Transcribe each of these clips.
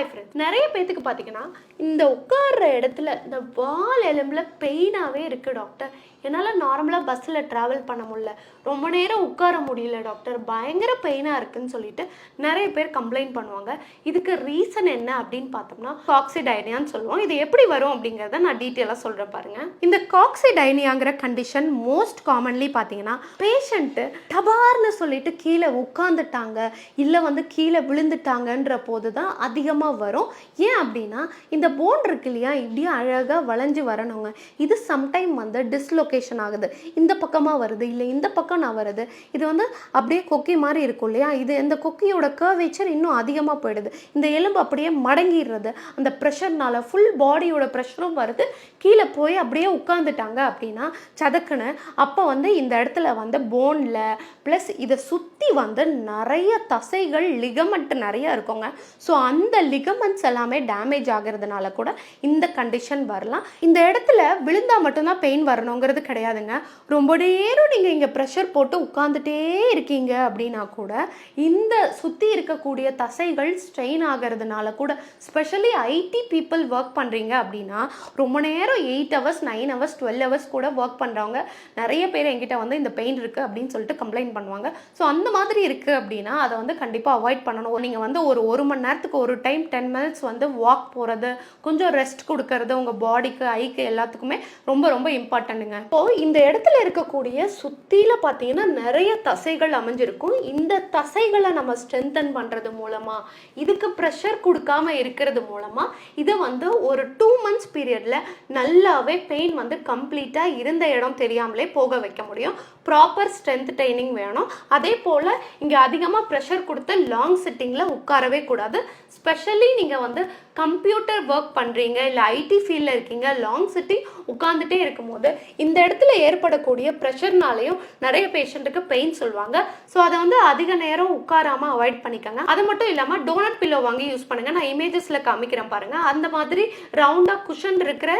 Hi friends நிறைய பேத்துக்கு பார்த்தீங்கன்னா இந்த உட்கார்ற இடத்துல இந்த வால் எலும்பில் பெயினாகவே இருக்குது டாக்டர் என்னால் நார்மலாக பஸ்ஸில் ட்ராவல் பண்ண முடியல. ரொம்ப நேரம் உட்கார முடியல டாக்டர் பயங்கர பெயினாக இருக்குன்னு சொல்லிட்டு நிறைய பேர் கம்ப்ளைண்ட் பண்ணுவாங்க. இதுக்கு ரீசன் என்ன அப்படின்னு பார்த்தோம்னா காக்சிடைனியான்னு சொல்லுவோம். இது எப்படி வரும் அப்படிங்கிறத நான் டீட்டெயிலாக சொல்கிறேன் பாருங்கள் இந்த காக்சிடைனியாங்கிற கண்டிஷன் மோஸ்ட் காமன்லி பார்த்தீங்கன்னா பேஷண்ட்டு டபார்னு சொல்லிட்டு கீழே உட்காந்துட்டாங்க இல்லை வந்து கீழே விழுந்துட்டாங்கன்ற போது தான் அதிகமாக வரும். ஏன் அப்படின்னா இந்த போன் இருக்கு இல்லையா? இப்படியே அழகாக வளைஞ்சு வரணுங்க. இது சம்டைம் வந்து டிஸ்லொகேஷன் ஆகுது. இந்த பக்கமாக வருது இல்லை இந்த பக்கம் நான் வருது. இது வந்து அப்படியே கொக்கி மாதிரி இருக்கும் இல்லையா? இது இந்த கொக்கியோட கர்வேச்சர் இன்னும் அதிகமாக போயிடுது. இந்த எலும்பு அப்படியே மடங்கிடுறது. அந்த ப்ரெஷர்னால ஃபுல் பாடியோட ப்ரெஷரும் வருது. கீழே போய் அப்படியே உட்காந்துட்டாங்க அப்படின்னா சதக்குன்னு அப்போ வந்து இந்த இடத்துல வந்து போனில் ப்ளஸ் இதை சுற்றி வந்து நிறைய தசைகள் லிகமெண்ட் நிறையா இருக்குங்க. ஸோ அந்த லிகமெண்ட்ஸ் எல்லாமே டேமேஜ் ஆகிறதுனால கூட இந்த கண்டிஷன் வரலாம். இந்த இடத்துல விழுந்தால் மட்டும்தான் பெயின் வரணுங்கிறது கிடையாதுங்க. ரொம்ப நேரம் நீங்கள் இங்கே ப்ரெஷர் போட்டு உட்காந்துட்டே இருக்கீங்க அப்படின்னா கூட இந்த சுற்றி இருக்கக்கூடிய தசைகள் ஸ்ட்ரெயின் ஆகிறதுனால கூட ஸ்பெஷலி ஐடி பீப்புள் ஒர்க் பண்ணுறீங்க அப்படின்னா ரொம்ப நேரம் eight hours nine hours twelve hours கூட ஒர்க் பண்ணுறவங்க நிறைய பேர் என்கிட்ட வந்து இந்த பெயின் இருக்குது அப்படின்னு சொல்லிட்டு கம்ப்ளைண்ட் பண்ணுவாங்க. ஸோ அந்த மாதிரி இருக்குது அப்படின்னா அதை வந்து கண்டிப்பாக அவாய்ட் பண்ணணும். நீங்கள் வந்து ஒரு ஒரு மணி நேரத்துக்கு ஒரு டைம் டென் மினிட்ஸ் வந்து வாக் போகிறது கொஞ்சம் ரெஸ்ட் கொடுக்கறது உங்கள் பாடிக்கு ஐக்கு எல்லாத்துக்குமே ரொம்ப ரொம்ப இம்பார்ட்டண்ட்டுங்க இப்போ இந்த இடத்துல இருக்கக்கூடிய சுற்றில பார்த்தீங்கன்னா நிறைய தசைகள் அமைஞ்சிருக்கும். இந்த தசைகளை நம்ம ஸ்ட்ரென்தன் பண்ணுறது மூலமாக இதுக்கு ப்ரெஷர் கொடுக்காம இருக்கிறது மூலமாக இதை வந்து ஒரு டூ மந்த்ஸ் பீரியடில் நல்லாவே பெயின் வந்து கம்ப்ளீட்டாக இருந்த இடம் தெரியாமலே போக வைக்க முடியும். ப்ராப்பர் ஸ்ட்ரென்த் ட்ரைனிங் வேணும். அதே போல் இங்கே அதிகமாக ப்ரெஷர் கொடுத்து லாங் சிட்டிங்கில் உட்காரவே கூடாது. ஸ்பெஷல் நீங்கள் வந்து கம்ப்யூட்டர் ஒர்க் பண்ணுறீங்க இல்லை ஐடி ஃபீல்டில் இருக்கீங்க லாங் சிட்டி உட்காந்துட்டே இருக்கும்போது இந்த இடத்துல ஏற்படக்கூடிய ப்ரெஷர்னாலையும் நிறைய பேஷண்ட்டுக்கு பெயின் சொல்லுவாங்க. ஸோ அதை வந்து அதிக நேரம் உட்காராமல் அவாய்ட் பண்ணிக்கோங்க. அது மட்டும் இல்லாமல் டோனட் பில்லோ வாங்கி யூஸ் பண்ணுங்கள் நான் இமேஜஸில் காமிக்கிறேன் பாருங்கள் அந்த மாதிரி ரவுண்டாக குஷன் இருக்கிற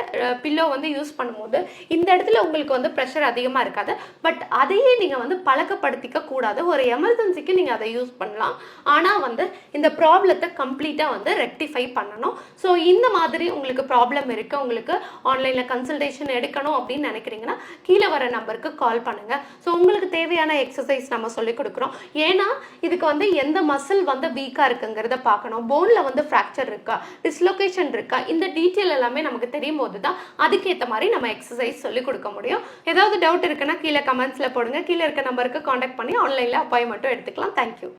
பில்லோ வந்து யூஸ் பண்ணும்போது இந்த இடத்துல உங்களுக்கு வந்து ப்ரெஷர் அதிகமாக இருக்காது. பட் அதையே நீங்கள் வந்து பழக்கப்படுத்திக்க கூடாது. ஒரு எமர்ஜென்சிக்கு நீங்கள் அதை யூஸ் பண்ணலாம். ஆனால் வந்து இந்த ப்ராப்ளத்தை கம்ப்ளீட்டாக வந்து ரெக்டிஃபை பண்ணணும். ஸோ இந்த மாதிரி உங்களுக்கு ப்ராப்ளம் இருக்குது உங்களுக்கு ஆன்லைனில் கன்சல்டேஷன் எடுக்கணும் அப்படின்னு நினைக்கிறீங்கன்னா கீழே வர நம்பருக்கு கால் பண்ணுங்கள் ஸோ உங்களுக்கு தேவையான எக்ஸசைஸ் நம்ம சொல்லிக் கொடுக்குறோம். ஏன்னா இதுக்கு வந்து எந்த மசில் வந்து வீக்காக இருக்குங்கிறத பார்க்கணும். போனில் வந்து ஃப்ராக்சர் இருக்கா? டிஸ்லொகேஷன் இருக்கா? இந்த டீட்டெயில் எல்லாமே நமக்கு தெரியும் போது தான் அதுக்கேற்ற மாதிரி நம்ம எக்ஸசைஸ் சொல்லிக் கொடுக்க முடியும். ஏதாவது டவுட் இருக்குன்னா கீழே கமெண்ட்ஸில் போடுங்க. கீழே இருக்க நம்பருக்கு காண்டாக்ட் பண்ணி ஆன்லைனில் அப்பாயின்மெண்ட்டும் எடுத்துக்கலாம். தேங்க்யூ